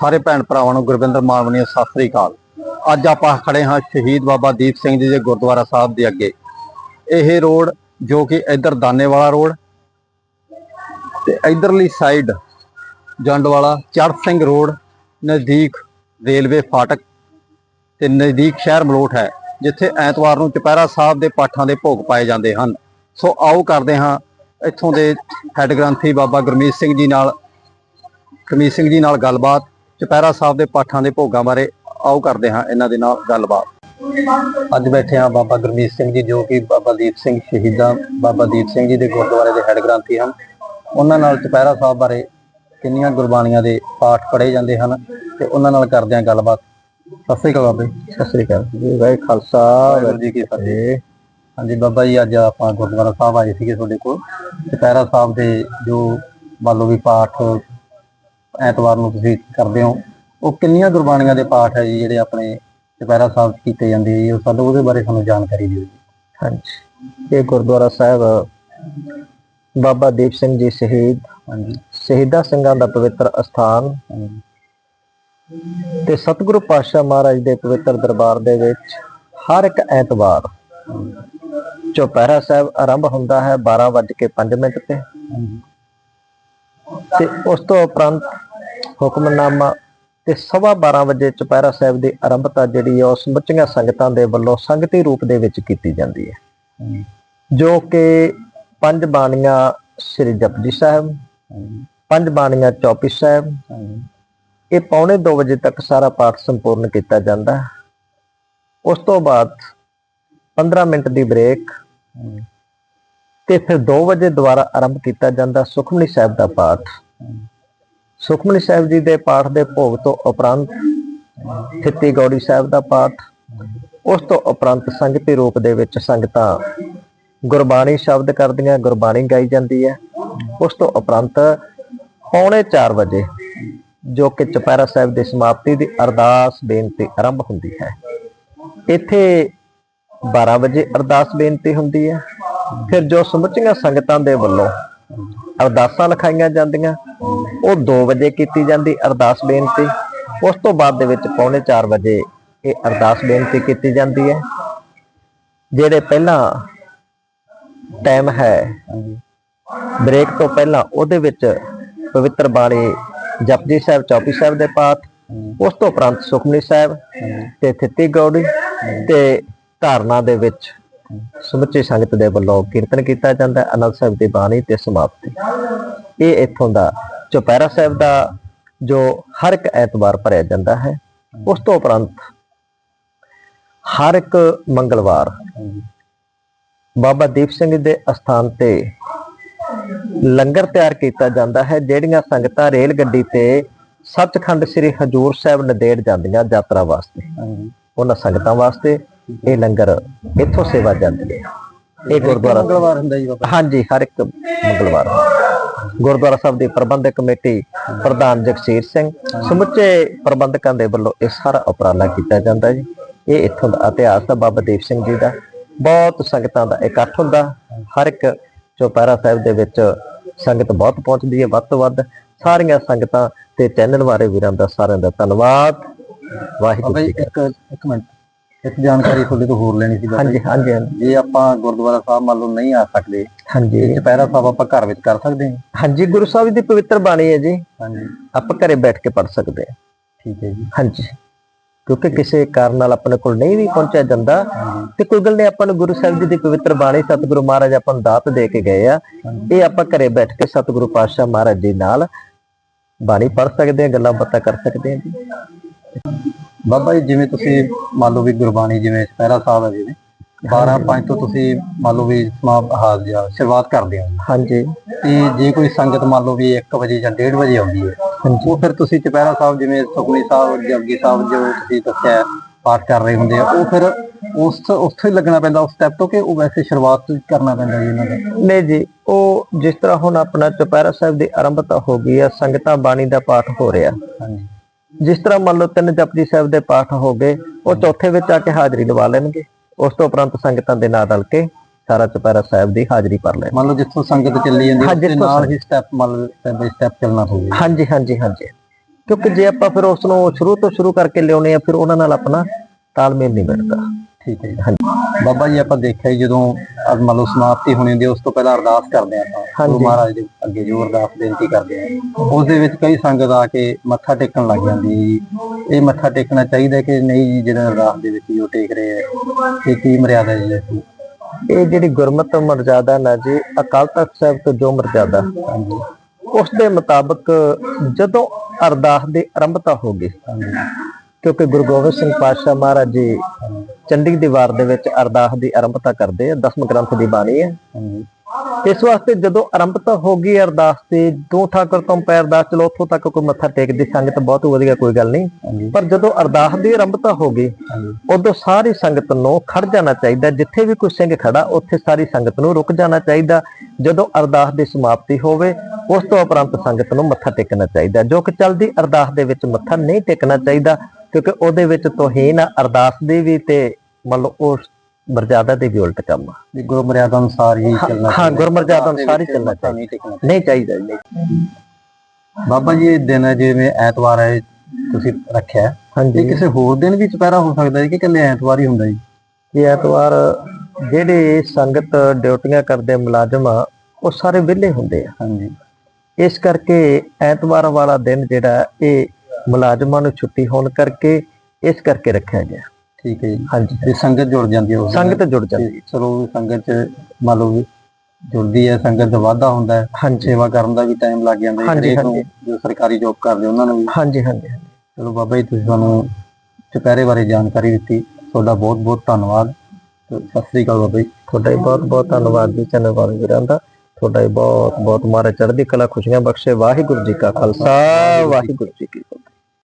ਸਾਰੇ ਭੈਣ ਭਰਾਵਾਂ ਨੂੰ ਗੁਰਵਿੰਦਰ ਮਾਨਵਨੀ ਸਤਿ ਸ੍ਰੀ ਅਕਾਲ। ਅੱਜ ਆਪਾਂ ਖੜੇ ਹਾਂ ਸ਼ਹੀਦ ਬਾਬਾ ਦੀਪ ਸਿੰਘ ਜੀ ਦੇ ਗੁਰਦੁਆਰਾ ਸਾਹਿਬ ਦੇ ਅੱਗੇ। ਇਹ ਰੋਡ ਜੋ ਕਿ ਇੱਧਰ ਦਾਨੇਵਾਲਾ ਰੋਡ ਤੇ ਇਧਰਲੀ ਸਾਈਡ ਜੰਡਵਾਲਾ ਚੜ੍ਹ ਸਿੰਘ ਰੋਡ ਨਜ਼ਦੀਕ ਰੇਲਵੇ ਫਾਟਕ ਤੇ ਨਜ਼ਦੀਕ ਸ਼ਹਿਰ ਮਲੋਟ ਹੈ, ਜਿੱਥੇ ਐਤਵਾਰ ਨੂੰ ਚੁਪਹਿਰਾ ਸਾਹਿਬ ਦੇ ਪਾਠਾਂ ਦੇ ਭੋਗ ਪਾਏ ਜਾਂਦੇ ਹਨ। ਸੋ ਆਓ ਕਰਦੇ ਹਾਂ ਇੱਥੋਂ ਦੇ ਹੈੱਡ ਗ੍ਰੰਥੀ ਬਾਬਾ ਗੁਰਮੀਤ ਸਿੰਘ ਜੀ ਨਾਲ, ਗੁਰਮੀਤ ਸਿੰਘ ਜੀ ਨਾਲ ਗੱਲਬਾਤ। ਚੁਪਹਿਰਾ ਸਾਹਿਬ ਦੇ ਪਾਠਾਂ ਦੇ ਭੋਗਾਂ ਬਾਰੇ ਆਓ ਕਰਦੇ ਹਾਂ ਇਹਨਾਂ ਦੇ ਨਾਲ ਗੱਲਬਾਤ। ਅੱਜ ਬੈਠੇ ਹਾਂ ਬਾਬਾ ਗੁਰਮੀਤ ਸਿੰਘ ਜੀ ਜੋ ਕਿ ਬਾਬਾ ਦੀਪ ਸਿੰਘ ਸ਼ਹੀਦਾਂ ਬਾਬਾ ਦੀਪ ਸਿੰਘ ਜੀ ਦੇ ਗੁਰਦੁਆਰੇ ਦੇ ਹੈੱਡ ਗ੍ਰੰਥੀ ਹਨ। ਉਹਨਾਂ ਨਾਲ ਚੁਪਹਿਰਾ ਸਾਹਿਬ ਬਾਰੇ ਕਿੰਨੀਆਂ ਗੁਰਬਾਣੀਆਂ ਦੇ ਪਾਠ ਪੜ੍ਹੇ ਜਾਂਦੇ ਹਨ ਤੇ ਉਹਨਾਂ ਨਾਲ ਕਰਦੇ ਹਾਂ ਗੱਲਬਾਤ। ਸਤਿ ਸ੍ਰੀ ਅਕਾਲ ਬਾਬੇ ਸਤਿ ਸ੍ਰੀ ਅਕਾਲ। ਜੀ ਵਾਹਿ ਖਾਲਸਾ ਵਾਹਿਗੁਰੂ ਜੀ ਕੀ ਫਤਿਹ। ਹਾਂਜੀ ਬਾਬਾ ਜੀ ਅੱਜ ਆਪਾਂ ਗੁਰਦੁਆਰਾ ਸਾਹਿਬ ਆਏ ਸੀਗੇ ਤੁਹਾਡੇ ਕੋਲ। ਚੁਪਹਿਰਾ ਸਾਹਿਬ ਦੇ ਜੋ ਮੰਨ ਲਓ ਵੀ ਪਾਠ ਐਤਵਾਰ ਨੂੰ ਤੁਸੀਂ ਕਰਦੇ ਹੋ। ਉਹ ਕਿੰਨੀਆਂ ਗੁਰਬਾਣੀਆਂ ਦੇ ਪਾਠ ਹੈ ਜੀ ਜਿਹੜੇ ਆਪਣੇ ਚੁਪਹਿਰਾ ਸਾਹਿਬ ਕੀਤੇ ਜਾਂਦੇ ਜੀ ਉਹ ਸਾਨੂੰ ਉਹਦੇ ਬਾਰੇ ਸਾਨੂੰ ਜਾਣਕਾਰੀ ਦਿਓ ਜੀ। ਹਾਂਜੀ। ਇਹ ਗੁਰਦੁਆਰਾ ਸਾਹਿਬ ਬਾਬਾ ਦੀਪ ਸਿੰਘ ਜੀ ਸ਼ਹੀਦ ਹਾਂਜੀ। ਸ਼ਹੀਦਾਂ ਸਿੰਘਾਂ ਦਾ ਪਵਿੱਤਰ ਅਸਥਾਨ ਤੇ ਸਤਿਗੁਰੂ ਪਾਤਸ਼ਾਹ ਮਹਾਰਾਜ ਦੇ ਪਵਿੱਤਰ ਦਰਬਾਰ ਦੇ ਵਿੱਚ ਹਰ ਇੱਕ ਐਤਵਾਰ ਚੁਪਹਿਰਾ ਸਾਹਿਬ ਆਰੰਭ ਹੁੰਦਾ ਹੈ 12:05 ਮਿੰਟ ਤੇ। ਤੇ ਉਸ ਤੋਂ ਉਪਰੰਤ ਹੁਕਮਨਾਮਾ ਤੇ ਸਵਾ 12 ਵਜੇ ਚੁਪਹਿਰਾ ਸਾਹਿਬ ਦੀ ਆਰੰਭਤਾ ਜਿਹੜੀ ਹੈ ਉਹ ਸਮੁੱਚੀਆਂ ਸੰਗਤਾਂ ਦੇ ਵੱਲੋਂ ਸੰਗਤੀ ਰੂਪ ਦੇ ਵਿੱਚ ਕੀਤੀ ਜਾਂਦੀ ਹੈ। ਜੋ ਕਿ ਪੰਜ ਬਾਣੀਆਂ ਸ੍ਰੀ ਜਪਜੀ ਸਾਹਿਬ, ਪੰਜ ਬਾਣੀਆਂ ਚੌਪੀ ਸਾਹਿਬ, ਇਹ ਪੌਣੇ 2 ਵਜੇ ਤੱਕ ਸਾਰਾ ਪਾਠ ਸੰਪੂਰਨ ਕੀਤਾ ਜਾਂਦਾ ਹੈ। ਉਸ ਤੋਂ ਬਾਅਦ 15 ਮਿੰਟ ਦੀ ਬ੍ਰੇਕ ਤੇ ਫਿਰ 2 ਵਜੇ ਦੁਬਾਰਾ ਆਰੰਭ ਕੀਤਾ ਜਾਂਦਾ ਸੁਖਮਨੀ ਸਾਹਿਬ ਦਾ ਪਾਠ। ਸੁਖਮਨੀ ਸਾਹਿਬ ਜੀ ਦੇ ਪਾਠ ਦੇ ਭੋਗ ਤੋਂ ਉਪਰੰਤ ਥਿੱਤੀ ਗੌੜੀ ਸਾਹਿਬ ਦਾ ਪਾਠ, ਉਸ ਤੋਂ ਉਪਰੰਤ ਸੰਗਤੀ ਰੂਪ ਦੇ ਵਿੱਚ ਸੰਗਤਾਂ ਗੁਰਬਾਣੀ ਸ਼ਬਦ ਕਰਦੀਆਂ, ਗੁਰਬਾਣੀ ਗਾਈ ਜਾਂਦੀ ਹੈ। ਉਸ ਤੋਂ ਉਪਰੰਤ ਪੌਣੇ 4 ਵਜੇ ਜੋ ਕਿ ਚੁਪਹਿਰਾ ਸਾਹਿਬ ਦੀ ਸਮਾਪਤੀ ਦੀ ਅਰਦਾਸ ਬੇਨਤੀ ਆਰੰਭ ਹੁੰਦੀ ਹੈ। ਇੱਥੇ 12 ਵਜੇ ਅਰਦਾਸ ਬੇਨਤੀ ਹੁੰਦੀ ਹੈ। ਫਿਰ ਜੋ ਸਮੁੱਚੀਆਂ ਸੰਗਤਾਂ ਦੇ ਵੱਲੋਂ ਅਰਦਾਸਾਂ ਲਿਖਾਈਆਂ ਜਾਂਦੀਆਂ, ਉਹ 2 ਵਜੇ ਕੀਤੀ ਜਾਂਦੀ ਅਰਦਾਸ ਬੇਨਤੀ। ਉਸ ਤੋਂ ਬਾਅਦ ਦੇ ਵਿੱਚ ਪੌਣੇ 4 ਵਜੇ ਇਹ ਅਰਦਾਸ ਬੇਨਤੀ ਕੀਤੀ ਜਾਂਦੀ ਹੈ। ਜਿਹੜੇ ਪਹਿਲਾਂ ਟਾਈਮ ਹੈ ਬ੍ਰੇਕ ਤੋਂ ਪਹਿਲਾਂ ਉਹਦੇ ਵਿੱਚ ਪਵਿੱਤਰ ਬਾਣੀ ਜਪਜੀ ਸਾਹਿਬ, ਚੌਪੀ ਸਾਹਿਬ ਦੇ ਪਾਠ, ਉਸ ਤੋਂ ਉਪਰੰਤ ਸੁਖਮਨੀ ਸਾਹਿਬ ਤੇ ਥਿੱਤੀ ਗੌੜੀ ਤੇ ਧਾਰਨਾ ਦੇ ਵਿੱਚ ਸਮੁੱਚੀ ਸੰਗਤ ਦੇ ਵੱਲੋਂ ਕੀਰਤਨ ਕੀਤਾ ਜਾਂਦਾ ਹੈ, ਅਨੰਦ ਸਾਹਿਬ ਦੀ ਬਾਣੀ ਤੇ ਸਮਾਪਤੀ। ਇਹ ਇੱਥੋਂ ਦਾ ਚੁਪਹਿਰਾ ਸਾਹਿਬ ਦਾ ਜੋ ਹਰ ਇੱਕ ਐਤਵਾਰ ਭਰਿਆ ਜਾਂਦਾ ਹੈ, ਉਸ ਤੋਂ ਉਪਰੰਤ ਹਰ ਇੱਕ ਮੰਗਲਵਾਰ ਬਾਬਾ ਦੀਪ ਸਿੰਘ ਦੇ ਅਸਥਾਨ ਤੇ ਲੰਗਰ ਤਿਆਰ ਕੀਤਾ ਜਾਂਦਾ ਹੈ, ਜਿਹੜੀਆਂ ਸੰਗਤਾਂ ਰੇਲ ਗੱਡੀ ਤੇ ਸੱਚਖੰਡ ਸ੍ਰੀ ਹਜੂਰ ਸਾਹਿਬ ਨਦੇੜ ਜਾਂਦੀਆਂ ਯਾਤਰਾ ਵਾਸਤੇ, ਉਹਨਾਂ ਸੰਗਤਾਂ ਵਾਸਤੇ। ਇਹ ਲੰਗਰ ਇੱਥੋਂ ਸੇਵਾ ਜਾਂਦੀ ਹੈ ਇਹ ਗੁਰਦੁਆਰਾ ਮੰਗਲਵਾਰ ਹੁੰਦਾ ਜੀ ਬਾਬਾ। ਹਾਂਜੀ ਹਰ ਇੱਕ ਮੰਗਲਵਾਰ। ਗੁਰਦੁਆਰਾ ਸਾਹਿਬ ਦੀ ਪ੍ਰਬੰਧਕ ਕਮੇਟੀ ਪ੍ਰਧਾਨ ਜਗਸੀਰ ਸਿੰਘ ਸਮੁੱਚੇ ਪ੍ਰਬੰਧਕਾਂ ਦੇ ਵੱਲੋਂ ਇਹ ਸਾਰਾ ਉਪਰਾਲਾ ਕੀਤਾ ਜਾਂਦਾ ਜੀ। ਇਹ ਇੱਥੋਂ ਦਾ ਇਤਿਹਾਸ ਦਾ ਬਾਬਾ ਦੀਪ ਸਿੰਘ ਜੀ ਦਾ। ਬਹੁਤ ਸੰਗਤਾਂ ਦਾ ਇਕੱਠ ਹੁੰਦਾ। ਹਰ ਇੱਕ ਚੌਪਾਰਾ ਸਾਹਿਬ ਦੇ ਵਿੱਚ ਸੰਗਤ ਬਹੁਤ ਪਹੁੰਚਦੀ ਹੈ ਵੱਧ ਤੋਂ ਵੱਧ। ਸਾਰੀਆਂ ਸੰਗਤਾਂ ਤੇ ਚੈਨਲ ਵਾਲੇ ਵੀਰਾਂ ਦਾ ਸਾਰਿਆਂ ਦਾ ਧੰਨਵਾਦ। ਵਾਹਿਗੁਰੂ ਜੀ ਇੱਕ ਇੱਕ ਮਿੰਟ। ਇੱਕ ਜਾਣਕਾਰੀ ਤੁਹਾਡੇ ਤੋਂ ਹੋਰ ਲੈਣੀ ਸੀ ਬਾਬਾ। ਹਾਂਜੀ ਹਾਂਜੀ ਹਾਂਜੀ, ਜੇ ਆਪਾਂ ਗੁਰਦੁਆਰਾ ਸਾਹਿਬ ਮੰਨ ਲਓ ਨਹੀਂ ਆ ਸਕਦੇ ਹਾਂਜੀ। ਚੁਪਹਿਰਾ ਸਾਹਿਬ ਆਪਾਂ ਘਰ ਵਿੱਚ ਕਰ ਸਕਦੇ ਹਾਂ? ਹਾਂਜੀ ਗੁਰੂ ਸਾਹਿਬ ਦੀ ਪਵਿੱਤਰ ਬਾਣੀ ਹੈ ਜੀ। ਹਾਂਜੀ। ਆਪਾਂ ਘਰੇ ਬੈਠ ਕੇ ਪੜ ਸਕਦੇ ਹਾਂ। ਠੀਕ ਹੈ ਜੀ। ਹਾਂਜੀ। ਕਿਉਂਕਿ ਕਿਸੇ ਕਾਰਨ ਨਾਲ ਆਪਣੇ ਕੋਲ ਨਹੀਂ ਵੀ ਪਹੁੰਚਿਆ ਜਾਂਦਾ ਤੇ ਕੋਈ ਗੱਲ ਨਹੀਂ ਆਪਾਂ ਨੂੰ ਗੁਰੂ ਸਾਹਿਬ ਜੀ ਦੀ ਪਵਿੱਤਰ ਬਾਣੀ ਸਤਿਗੁਰੂ ਮਹਾਰਾਜ ਆਪਾਂ ਨੂੰ ਦਾਤ ਦੇ ਕੇ ਗਏ ਆ। ਇਹ ਆਪਾਂ ਘਰੇ ਬੈਠ ਕੇ ਸਤਿਗੁਰੂ ਪਾਤਸ਼ਾਹ ਮਹਾਰਾਜ ਜੀ ਨਾਲ ਬਾਣੀ ਪੜ ਸਕਦੇ ਆ ਗੱਲਾਂ ਬਾਤਾਂ ਕਰ ਸਕਦੇ ਆ ਜੀ। ਬਾਬਾ ਜੀ ਜਿਵੇਂ ਤੁਸੀਂ ਮੰਨ ਲਓ ਵੀ ਗੁਰਬਾਣੀ ਜਿਵੇਂ ਸਪੈਰਾ ਸਾਹਿਬ ਹੈ ਜਿਵੇਂ 12 5 ਤੋਂ ਤੁਸੀਂ ਮੰਨ ਲਓ ਵੀ ਸਮਾਪ ਹਾਜ਼ਰ ਸ਼ੁਰੂਆਤ ਕਰਦੇ ਹੋ। ਹਾਂਜੀ। ਤੇ ਜੇ ਕੋਈ ਸੰਗਤ ਮੰਨ ਲਓ ਵੀ 1 ਵਜੇ ਜਾਂ 1:30 ਵਜੇ ਆਉਂਦੀ ਹੈ ਉਹ ਫਿਰ ਤੁਸੀਂ ਚੁਪਹਿਰਾ ਸਾਹਿਬ ਜਿਵੇਂ ਸੁਖਮਨੀ ਸਾਹਿਬ ਜਪਜੀ ਸਾਹਿਬ ਜੋ ਤੁਸੀਂ ਦੱਸਿਆ ਪਾਠ ਕਰ ਰਹੇ ਹੁੰਦੇ ਆ ਉਹ ਫਿਰ ਉਸ ਉੱਥੇ ਲੱਗਣਾ ਪੈਂਦਾ ਉਸ ਸਟੈਪ ਤੋਂ ਕਿ ਉਹ ਵੈਸੇ ਸ਼ੁਰੂਆਤ ਤੋਂ ਕਰਨਾ ਪੈਂਦਾ ਜੀ ਇਹਨਾਂ ਦਾ? ਨਹੀਂ ਜੀ ਉਹ ਜਿਸ ਤਰ੍ਹਾਂ ਹੁਣ ਆਪਣਾ ਚੁਪਹਿਰਾ ਸਾਹਿਬ ਦੀ ਆਰੰਭਤਾ ਹੋ ਗਈ ਆ ਸੰਗਤਾਂ ਬਾਣੀ ਦਾ ਪਾਠ ਹੋ ਰਿਹਾ। ਹਾਂਜੀ। ਜਿਸ ਤਰ੍ਹਾਂ ਮੰਨ ਲਓ ਤਿੰਨ ਜਪਜੀ ਸਾਹਿਬ ਦੇ ਪਾਠ ਹੋ ਗਏ ਉਹ ਚੌਥੇ ਵਿੱਚ ਆ ਕੇ ਹਾਜ਼ਰੀ ਲਵਾ ਲੈਣਗੇ। ਉਸ ਤੋਂ ਉਪਰੰਤ ਸੰਗਤਾਂ ਦੇ ਨਾਲ ਰਲ ਕੇ ਸਾਰਾ ਚੁਪਹਿਰਾ ਸਾਹਿਬ ਦੀ ਹਾਜ਼ਰੀ ਭਰ ਲੈਣ ਮੰਨ ਲਓ ਜਿੱਥੋਂ ਸੰਗਤ ਚੱਲੀ ਜਾਂਦੀ ਹੈ ਉਸ ਨਾਲ ਹੀ ਸਟੈਪ ਮੰਨ ਲਓ ਸਟੈਪ ਬਾਈ ਸਟੈਪ ਚੱਲਣਾ ਹੋਵੇ ਹਾਂਜੀ ਹਾਂਜੀ ਹਾਂਜੀ। ਕਿਉਂਕਿ ਜੇ ਆਪਾਂ ਫਿਰ ਉਸ ਨੂੰ ਸ਼ੁਰੂ ਤੋਂ ਸ਼ੁਰੂ ਕਰਕੇ ਲਿਆਉਨੇ ਆ ਫਿਰ ਉਹਨਾਂ ਨਾਲ ਆਪਣਾ ਤਾਲਮੇਲ ਨਹੀਂ ਬਣਦਾ। ਠੀਕ ਹੈ ਜੀ ਬਾਬਾ ਜੀ ਆਪਾਂ ਦੇਖਿਆ ਜੀ ਜਦੋਂ ਅਹ ਮੰਨ ਲਓ ਸਮਾਪਤੀ ਹੋਣੀ ਹੁੰਦੀ ਹੈ ਉਸ ਤੋਂ ਪਹਿਲਾਂ ਅਰਦਾਸ ਕਰਦੇ ਆ ਆਪਾਂ। ਗੁਰੂ ਮਹਾਰਾਜ ਦੇ ਅੱਗੇ ਜੋ ਅਰਦਾਸ ਬੇਨਤੀ ਕਰਦੇ ਆ ਉਸ ਦੇ ਵਿੱਚ ਕਈ ਸੰਗਤ ਆ ਕੇ ਮੱਥਾ ਟੇਕਣ ਲੱਗ ਜਾਂਦੀ ਹੈ ਜੀ। ਇਹ ਮੱਥਾ ਟੇਕਣਾ ਚਾਹੀਦਾ ਕਿ ਨਹੀਂ ਜੀ ਜਿਹੜਾ ਅਰਦਾਸ ਦੇ ਵਿੱਚ ਜੋ ਟੇਕ ਰਹੇ ਆ ਇਹ ਕੀ ਮਰਿਆਦਾ ਜੀ ਇਹ ਜਿਹੜੀ ਗੁਰਮਤ ਮਰਜ਼ਾਦਾ ਨਾ ਜੀ ਅਕਾਲ ਤਖਤ ਸਾਹਿਬ ਤੋਂ ਜੋ ਮਰਜ਼ਾਦਾ ਉਸ ਦੇ ਮੁਤਾਬਕ ਜਦੋਂ ਅਰਦਾਸ ਦੀ ਆਰੰਭਤਾ ਹੋ ਗਈ ਕਿਉਂਕਿ ਗੁਰੂ ਗੋਬਿੰਦ ਸਿੰਘ ਪਾਤਸ਼ਾਹ ਮਹਾਰਾਜ ਜੀ ਚੰਡੀ ਦੀਵਾਰ ਦੇ ਵਿੱਚ ਅਰਦਾਸ ਦੀ ਆਰੰਭਤਾ ਕਰਦੇ ਆ ਦਸਮ ਗ੍ਰੰਥ ਦੀ ਬਾਣੀ ਹੈ ਇਸ ਵਾਸਤੇ ਜਦੋਂ ਆਰੰਭਤਾ ਹੋ ਗਈ ਅਰਦਾਸ ਤੇ ਦੋ ਠਾਕਰ ਤੋਂ ਪੈ ਅਰਦਾਸ ਚਲੋ ਉੱਥੋਂ ਤੱਕ ਕੋਈ ਮੱਥਾ ਟੇਕਦੀ ਸੰਗਤ ਬਹੁਤ ਵਧੀਆ ਕੋਈ ਗੱਲ ਨਹੀਂ। ਪਰ ਜਦੋਂ ਅਰਦਾਸ ਦੀ ਆਰੰਭਤਾ ਹੋ ਗਈ ਉਦੋਂ ਸਾਰੀ ਸੰਗਤ ਨੂੰ ਖੜ ਜਾਣਾ ਚਾਹੀਦਾ ਜਿੱਥੇ ਵੀ ਕੋਈ ਸਿੰਘ ਖੜਾ ਉੱਥੇ ਸਾਰੀ ਸੰਗਤ ਨੂੰ ਰੁਕ ਜਾਣਾ ਚਾਹੀਦਾ। ਜਦੋਂ ਅਰਦਾਸ ਦੀ ਸਮਾਪਤੀ ਹੋਵੇ ਉਸ ਤੋਂ ਉਪਰੰਤ ਸੰਗਤ ਨੂੰ ਮੱਥਾ ਟੇਕਣਾ ਚਾਹੀਦਾ। ਜੋ ਕਿ ਚਲਦੀ ਅਰਦਾਸ ਦੇ ਵਿੱਚ ਮੱਥਾ ਨਹੀਂ ਟੇਕਣਾ ਚਾਹੀਦਾ ਕਿਉਂਕਿ ਉਹਦੇ ਵਿੱਚ ਤੋਹੀਨ ਅਰਦਾਸ ਦੀ ਵੀ ਤੇ ਮੰਨ ਲਓ ਉਸ ਮਰਜ਼ਾਦਾ ਦੇ ਵੀ ਉਲਟ ਕੰਮ ਆ। ਵੀ ਗੁਰੂ ਮਰਿਆਦਾ ਅਨੁਸਾਰ ਹੀ ਚੱਲਣਾ ਹਾਂ, ਗੁਰੂ ਮਰਿਆਦਾ ਅਰਦਾਸ ਦੇ ਅਨੁਸਾਰ ਹੀ ਚੱਲਣਾ ਮੱਥਾ ਨਹੀਂ ਚਾਹੀਦਾ। ਜੀ, ਨਹੀਂ। ਬਾਬਾ ਜੀ ਇਹ ਦਿਨ ਜਿਵੇਂ ਐਤਵਾਰ ਹੈ ਤੁਸੀਂ ਰੱਖਿਆ ਹਾਂਜੀ। ਕਿਸੇ ਹੋਰ ਦਿਨ ਵੀ ਚੁਪਹਿਰਾ ਹੋ ਸਕਦਾ ਹੈ ਕਿ ਇਕੱਲੇ ਐਤਵਾਰ ਹੀ ਹੁੰਦਾ ਜੀ ਇਹ ਐਤਵਾਰ ਜਿਹੜੇ ਸੰਗਤ ਡਿਊਟੀਆਂ ਕਰਦੇ ਮੁਲਾਜ਼ਮ ਆ ਉਹ ਸਾਰੇ ਵਿਹਲੇ ਹੁੰਦੇ ਆ। ਹਾਂਜੀ। ਇਸ ਕਰਕੇ ਐਤਵਾਰ ਵਾਲਾ ਦਿਨ ਜਿਹੜਾ ਇਹ ਮੁਲਾਜ਼ਮਾਂ ਨੂੰ ਛੁੱਟੀ ਹੋਣ ਕਰਕੇ ਇਸ ਕਰਕੇ ਰੱਖਿਆ ਗਿਆ। ਠੀਕ ਹੈ ਜੀ। ਹਾਂਜੀ। ਤੇ ਸੰਗਤ ਜੁੜ ਜਾਂਦੀ ਹੈ। ਸੰਗਤ ਜੁੜ ਜਾਂਦੀ ਤੇ ਚਲੋ ਸੰਗਤ ਚ ਮੰਨ ਲਓ ਜੁੜਦੀ ਹੈ ਸੰਗਤ ਦਾ ਵਾਧਾ ਹੁੰਦਾ ਹੈ। ਹਾਂਜੀ। ਸੇਵਾ ਕਰਨ ਦਾ ਵੀ ਟਾਈਮ ਲੱਗ ਜਾਂਦਾ ਹੈ। ਹਾਂਜੀ। ਜੋ ਸਰਕਾਰੀ ਜੋਬ ਕਰਦੇ ਉਹਨਾਂ ਨੂੰ ਵੀ। ਹਾਂਜੀ ਹਾਂਜੀ ਚਲੋ ਬਾਬਾ ਜੀ ਤੁਸੀਂ ਸਾਨੂੰ ਚੁਪਹਿਰੇ ਬਾਰੇ ਜਾਣਕਾਰੀ ਦਿੱਤੀ। ਤੁਹਾਡਾ ਬਹੁਤ ਬਹੁਤ ਧੰਨਵਾਦ। ਸਤਿ ਸ੍ਰੀ ਅਕਾਲ ਬਾਬਾ ਜੀ। ਤੁਹਾਡਾ ਬਹੁਤ ਬਹੁਤ ਧੰਨਵਾਦ ਜੀ ਚੈਨਲ ਵਾਲੇ ਵੀਰਾਂ ਦਾ। ਤੁਹਾਡਾ ਬਹੁਤ ਬਹੁਤ ਮਾਰੇ ਚੜ੍ਹਦੀ ਕਲਾ ਖੁਸ਼ੀਆਂ ਬਖਸ਼ੇ। ਵਾਹਿਗੁਰੂ ਜੀ ਕਾ ਖਾਲਸਾ। ਵਾਹਿਗੁਰੂ ਜੀ ਕੀ